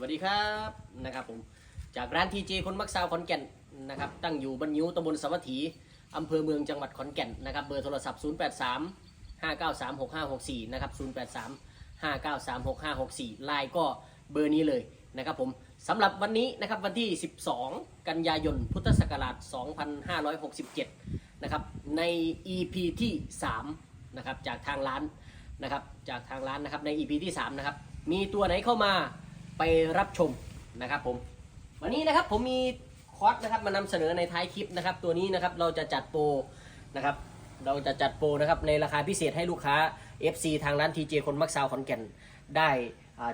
วัสดีครับนะครับผมจากร้านทีเจคนมักซาวขอนแก่นนะครับตั้งอยู่บรรยุตำบลสวัสดีอำเภอเมืองจังหวัดขอนแก่นนะครับเบอร์โทรศัพท์ 083 593 6564 นะครับ 083 593 6564ไลน์ก็เบอร์นี้เลยนะครับผมสำหรับวันนี้นะครับวันที่ 12 กันยายนพุทธศักราช 2567 นะครับใน EP ที่ 3 นะครับจากทางร้านนะครับจากทางร้านนะครับใน EP ที่ 3 นะครับมีตัวไหนเข้ามา ไปรับชมนะครับผมวันนี้นะครับผมมีคอร์สนะครับมานำเสนอในท้ายคลิปนะครับ ตัวนี้นะครับเราจะจัดโปรนะครับ เราจะจัดโปรนะครับในราคาพิเศษให้ลูกค้า FC ทางร้าน TJ คนมักซาวขอนแก่นได้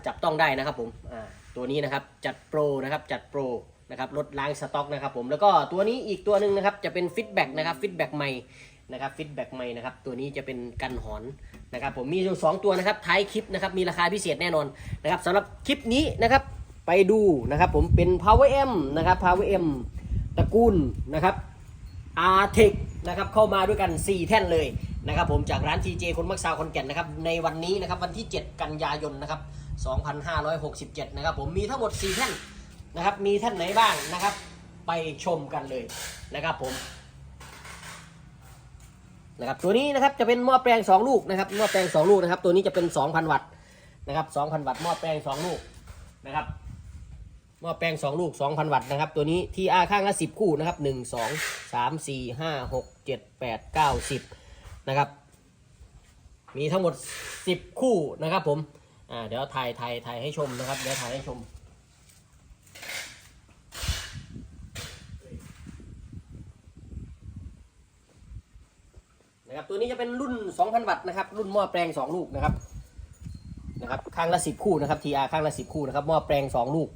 จับต้องได้นะครับผมตัวนี้นะครับจัดโปรนะครับจัดโปรนะครับลดล้างสต็อกนะครับผมแล้วก็ตัวนี้อีกตัวหนึ่งนะครับจะเป็นฟีดแบ็กนะครับฟีดแบ็กใหม่นะครับฟีดแบ็กใหม่นะครับตัวนี้จะเป็นกันหอน นะครับผมมีอยู่สองตัวนะครับท้ายคลิปนะครับมีราคาพิเศษแน่นอนนะครับสำหรับคลิปนี้นะครับไปดูนะครับผมเป็น Power M นะครับ Power M ตระกูลนะครับอาร์เทคนะครับเข้ามาด้วยกัน 4 แท่นเลยนะครับผมจากร้าน TJ คนมักซาวคนแก่นนะครับในวันนี้นะครับวันที่ 7 กันยายนนะครับ2567นะครับผมมีทั้งหมด 4 แท่นนะครับมีแท่นไหนบ้างนะครับ ไปชมกันเลยนะครับผม นะครับตัวนี้นะครับจะเป็นหม้อแปลง 2 ลูกนะครับหม้อแปลง 2 ลูกนะครับ ตัวนี้จะเป็น 2,000 วัตต์นะครับ2,000 วัตต์หม้อแปลง 2 ลูกนะครับหม้อแปลง 2 ลูก 2,000 วัตต์นะครับ ตัวนี้ TR ข้างละ 10 คู่นะครับ 1 2 3 4 5 6 7 8 9 10นะครับมีทั้งหมด 10 คู่นะครับผมอ่าเดี๋ยวถ่ายถ่ายถ่ายให้ชมนะครับเดี๋ยวถ่ายให้ชม นะครับตัวนี้จะเป็นรุ่น 2,000 วัตต์นะครับรุ่นหม้อแปลง 2 ลูกนะครับนะครับข้างละ 10 คู่นะครับ TR ข้างละ 10 คู่นะครับหม้อแปลง 2 ลูก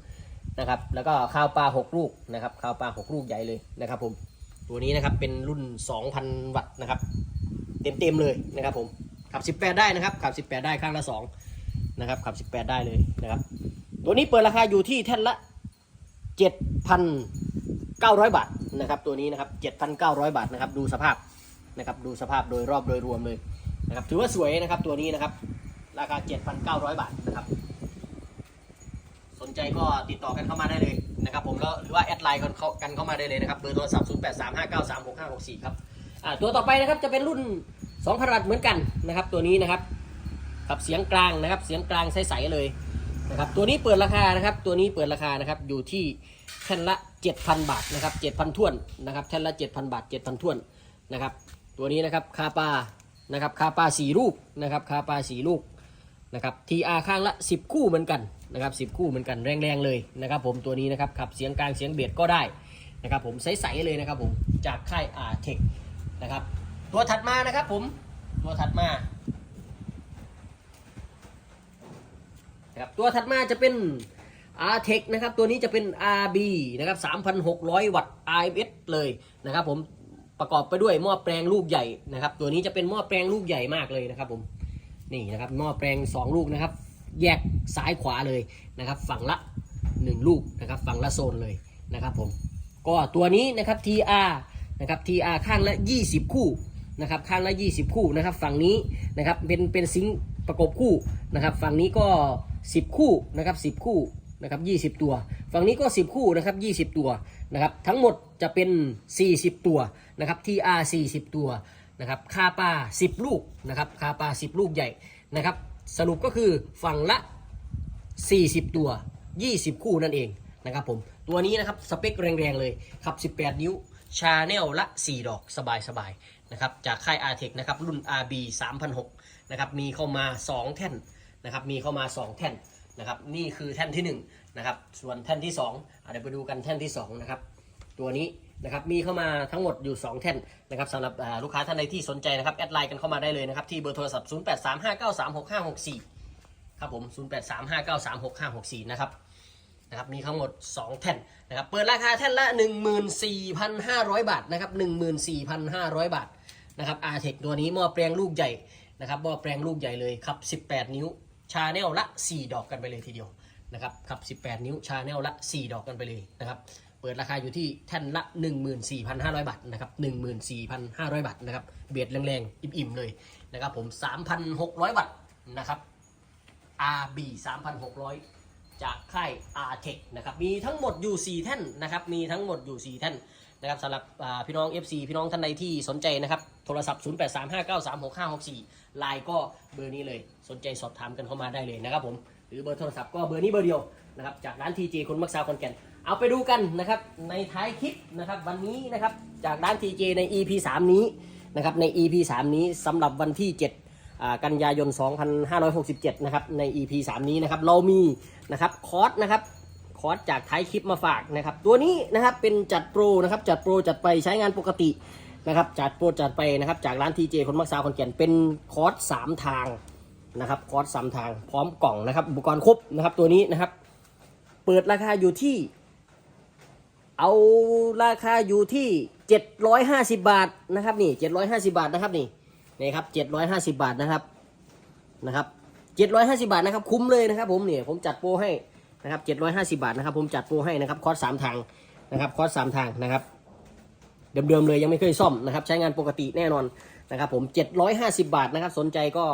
นะครับแล้วก็ข้าวปลา 6 ลูกนะครับข้าวปลา 6 ลูกใหญ่เลยนะครับผมตัวนี้นะครับเป็นรุ่น 2,000 วัตต์นะครับเต็มเต็มๆเลยนะครับผมขับ 18 ได้นะครับขับ 18 ได้ข้างละ2นะครับขับ 18 ได้เลยนะครับตัวนี้เปิดราคาอยู่ที่แท่นละ 7,900 บาทนะครับตัวนี้นะครับ 7,900 บาทนะครับดูสภาพ นะครับดูสภาพโดยรอบโดยรวมเลยนะครับถือว่าสวยนะครับตัวนี้นะครับ ราคา 7,900 บาทนะครับ สนใจก็ติดต่อกันเข้ามาได้เลยนะครับ ผมแล้วหรือว่าแอดไลน์กันเข้ากันเข้ามาได้เลยนะครับเบอร์โทรศัพท์0 8 3 5 9 3 6 5 6 4ครับอ่าตัวต่อไปนะครับจะเป็นรุ่น2พันวัตเหมือนกันนะครับ ตัวนี้นะครับกับเสียงกลางนะครับ เสียงกลางใสๆเลยนะครับ ตัวนี้เปิดราคานะครับ ตัวนี้เปิดราคานะครับอยู่ที่แท่นละ 7,000 บาทนะครับ7,000ท้วนนะครับแท่นละ 7,000 บาท 7,000ท้วนนะครับ ตัวนี้นะครับคาปานะครับคาปาสีลูกนะครับคาปาสีลูกนะครับ TR ข้างละ 10 คู่เหมือนกันนะครับ10คู่เหมือนกันแรงๆเลยนะครับผมตัวนี้นะครับขับเสียงกลางเสียงเบียดก็ได้นะครับผมใสๆเลยนะครับผมจากค่าย R Tech นะครับตัวถัดมานะครับผมตัวถัดมาครับตัวถัดมาจะเป็น R Tech นะครับ ตัวนี้จะเป็น RB นะครับ 3,600 วัตต์ RMS เลยนะครับผม ประกอบไปด้วยหม้อแปลงลูกใหญ่นะครับ ตัวนี้จะเป็นหม้อแปลงลูกใหญ่มากเลยนะครับผมนี่นะครับหม้อแปลง 2 ลูกนะครับ แยกซ้ายขวาเลยนะครับ ฝั่งละ 1 ลูกนะครับ ฝั่งละโซนเลยนะครับผมก็ตัวนี้นะครับ TR นะครับ TR ข้างละ 20 คู่นะครับข้างละ 20 คู่นะครับ ฝั่งนี้นะครับเป็นเป็นซิงค์ประกบคู่นะครับ ฝั่งนี้ก็ 10 คู่นะครับ 10 คู่ นะครับ20 ตัว ฝั่งนี้ก็ 10 คู่นะครับ20 ตัวนะครับทั้งหมดจะเป็น 40 ตัวนะครับ TR 40 ตัวนะครับคาปลา10 ลูกนะครับคาปลา10 ลูกใหญ่นะครับสรุปก็คือฝั่งละ 40 ตัว 20 คู่นั่นเองนะครับผมตัวนี้นะครับสเปคแรงๆเลยขับ 18 นิ้วชาแนลละ 4 ดอกสบายๆนะครับจากค่าย r t e c h นะครับรุ่น RB 3006นะครับมีเข้ามา 2 แท่นนะครับมีเข้ามา 2 แท่นนะครับนี่คือแท่นที่ 1 นะครับ ส่วนแท่นที่2อะเดี๋ยวไปดูกันแท่นที่2นะครับ ตัวนี้นะครับมีเข้ามาทั้งหมดอยู่ 2 แท่นนะครับสำหรับลูกค้าท่านใดที่สนใจนะครับแอดไลน์กันเข้ามาได้เลยนะครับ ที่เบอร์โทรศัพท์ 0835936564 ครับผม 0835936564 นะครับนะครับมีทั้งหมด 2 แท่นนะครับเปิดราคาแท่นละ 14,500 บาทนะครับ14,500 บาทนะครับอาเทคตัวนี้หม้อแปลงลูกใหญ่นะครับหม้อแปลงลูกใหญ่เลยครับ 18 นิ้วชาแนลละ 4 ดอกกันไปเลยทีเดียว นะครับครับ 18 นิ้วชาแนลละ 4 ดอกกันไปเลยนะครับ เปิดราคาอยู่ที่แท่นละ 14,500 บาทนะครับ14,500 บาทนะครับ เบียดแรงๆ อิ่มๆ เลยนะครับผม 3,600 บาทนะครับ RB 3,600 จากค่าย r t e c นะครับ มีทั้งหมดอยู่ 4 แท่นนะครับ มีทั้งหมดอยู่ 4 แท่นนะครับสำหรับพี่น้อง FC พี่น้องท่านใดที่สนใจนะครับ โทรศัพท์ 0835936564ไลน์ก็เบอร์นี้เลย สนใจสอบถามกันเข้ามาได้เลยนะครับผม หรือเบอร์โทรศัพท์ก็เบอร์นี้เบอร์เดียวนะครับจากร้าน TJ คนมักซาวคอนแก่นเอาไปดูกันนะครับในท้ายคลิปนะครับวันนี้นะครับจากร้าน TJ ใน EP 3 นี้นะครับใน EP 3 นี้สำหรับวันที่ 7 กันยายน 2567 นะครับใน EP 3 นี้นะครับเรามีนะครับคอร์สนะครับคอร์สจากท้ายคลิปมาฝากนะครับตัวนี้นะครับเป็นจัดโปรนะครับจัดโปรจัดไปใช้งานปกตินะครับจัดโปรจัดไปนะครับจากร้าน TJ คนมักซาวคนแก่นเป็นคอร์ส3ทาง นะครับคอร์สสามทางพร้อมกล่องนะครับ อุปกรณ์ครบนะครับตัวนี้นะครับ เปิดราคาอยู่ที่ เอาราคาอยู่ที่ 750 บาทนะครับนี่ 750 บาทนะครับนี่นี่ครับ 750 บาทนะครับนะครับ750 บาทนะครับคุ้มเลยนะครับ ผมเนี่ยผมจัดโปรให้นะครับ750 บาทนะครับ ผมจัดโปรให้นะครับคอร์สสามทางนะครับคอร์สสามทางนะครับเดิมๆเลยยังไม่เคยซ่อมนะครับ ใช้งานปกติแน่นอนนะครับ ผม 750 บาทนะครับ สนใจก็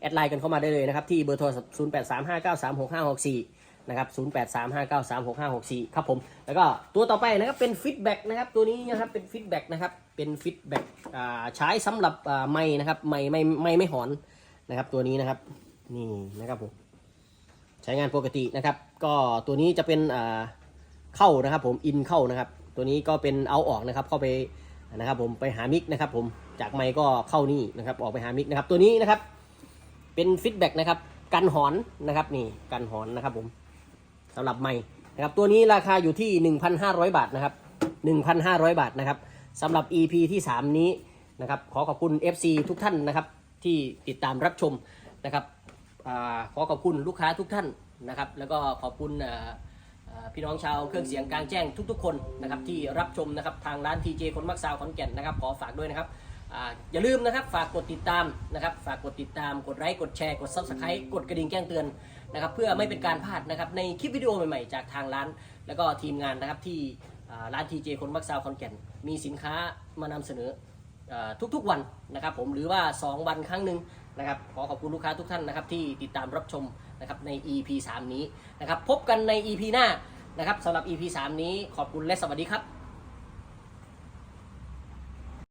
แอดไลน์กันเข้ามาได้เลยนะครับ ที่เบอร์โทรศัพท์ 0835936564 นะครับ 0835936564 ครับผม แล้วก็ตัวต่อไปนะครับเป็นฟีดแบ็กนะครับ ตัวนี้นะครับเป็นฟีดแบ็กนะครับ เป็นฟีดแบ็กใช้สำหรับไม้นะครับไม้ไม่ไม่ไม่หอนนะครับ ตัวนี้นะครับ นี่นะครับผมใช้งานปกตินะครับ ก็ตัวนี้จะเป็นเข้านะครับ ผมอินเข้านะครับ ตัวนี้ก็เป็นเอาออกนะครับ เข้าไปนะครับ ผมไปหามิกนะครับ ผมจากไม้ก็เข้านี่นะครับ ออกไปหามิกนะครับ ตัวนี้นะครับ เป็นฟีดแบ็กนะครับกันหอนนะครับนี่กันหอนนะครับผมสำหรับไม่นะครับตัวนี้ราคาอยู่ที่ 1,500 บาทนะครับ1,500 บาทนะครับสำหรับ EP ที่ 3 นี้นะครับขอขอบคุณ FC ทุกท่านนะครับที่ติดตามรับชมนะครับอขอขอบคุณลูกค้าทุกท่านนะครับแล้วก็ขอบคุณพี่น้องชาวเครื่องเสียงกลางแจ้งทุกๆ คนนะครับที่รับชมนะครับทางร้าน TJ คนมักซาวขอนแก่นนะครับขอฝากด้วยนะครับ อย่าลืมนะครับฝากกดติดตามนะครับฝากกดติดตามกดไลค์กดแชร์กด Subscribe กดกระดิ่งแจ้งเตือนนะครับเพื่อไม่เป็นการพลาดนะครับในคลิปวิดีโอใหม่ๆ จากทางร้าน แล้วก็ทีมงานนะครับที่ร้าน TJ คนมักซาวคอนแก่นมีสินค้ามานำเสนออทุกๆวันนะครับผมหรือว่า 2 วันครั้งหนึ่งนะครับขอขอบคุณลูกค้าทุกท่านนะครับที่ติดตามรับชมนะครับใน EP 3 นี้นะครับพบกันใน EP หน้านะครับสำหรับ EP 3 นี้ขอบคุณและสวัสดีครับ